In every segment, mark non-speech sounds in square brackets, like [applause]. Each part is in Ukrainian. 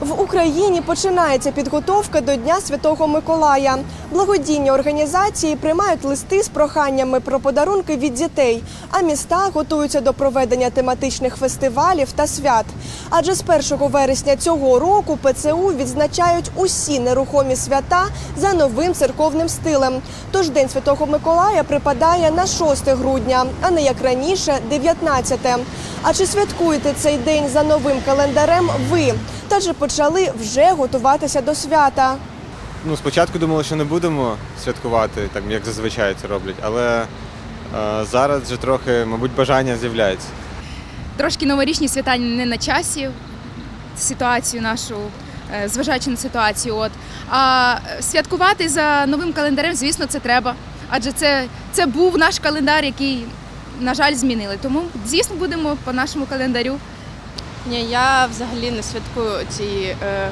В Україні починається підготовка до Дня Святого Миколая. Благодійні організації приймають листи з проханнями про подарунки від дітей, а міста готуються до проведення тематичних фестивалів та свят. Адже з 1 вересня цього року ПЦУ відзначають усі нерухомі свята за новим церковним стилем. Тож День Святого Миколая припадає на 6 грудня, а не як раніше 19. А чи святкуєте цей день за новим календарем ви? Та чи почали вже готуватися до свята? Ну, спочатку думали, що не будемо святкувати, так як зазвичай це роблять, але е, зараз вже трохи, мабуть, бажання з'являється. трошки новорічні свята не на часі, ситуацію нашу, е, зважаючи на ситуацію. От. А е, святкувати за новим календарем, звісно, це треба. Адже це, це був наш календар, який, на жаль, змінили. Тому, звісно, будемо по нашому календарю. Ні, я взагалі не святкую ці е,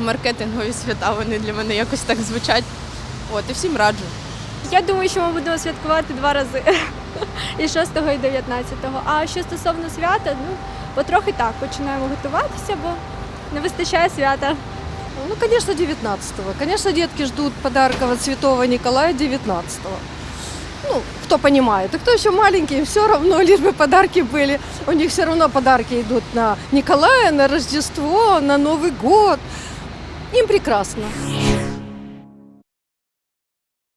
маркетингові свята. Вони для мене якось так звучать. От і всім раджу. Я думаю, що ми будемо святкувати два рази [laughs] і 6 і 19. А що стосовно свята, ну потрохи так починаємо готуватися, бо не вистачає свята. Ну, конечно, 19-го. Конечно, детки ждут подарков от святого Николая 19-го Ну, кто понимает. А кто еще маленькие, все равно, [laughs] лишь бы подарки были. У них все равно подарки идут на Николая, на Рождество, на Новый год. Им прекрасно.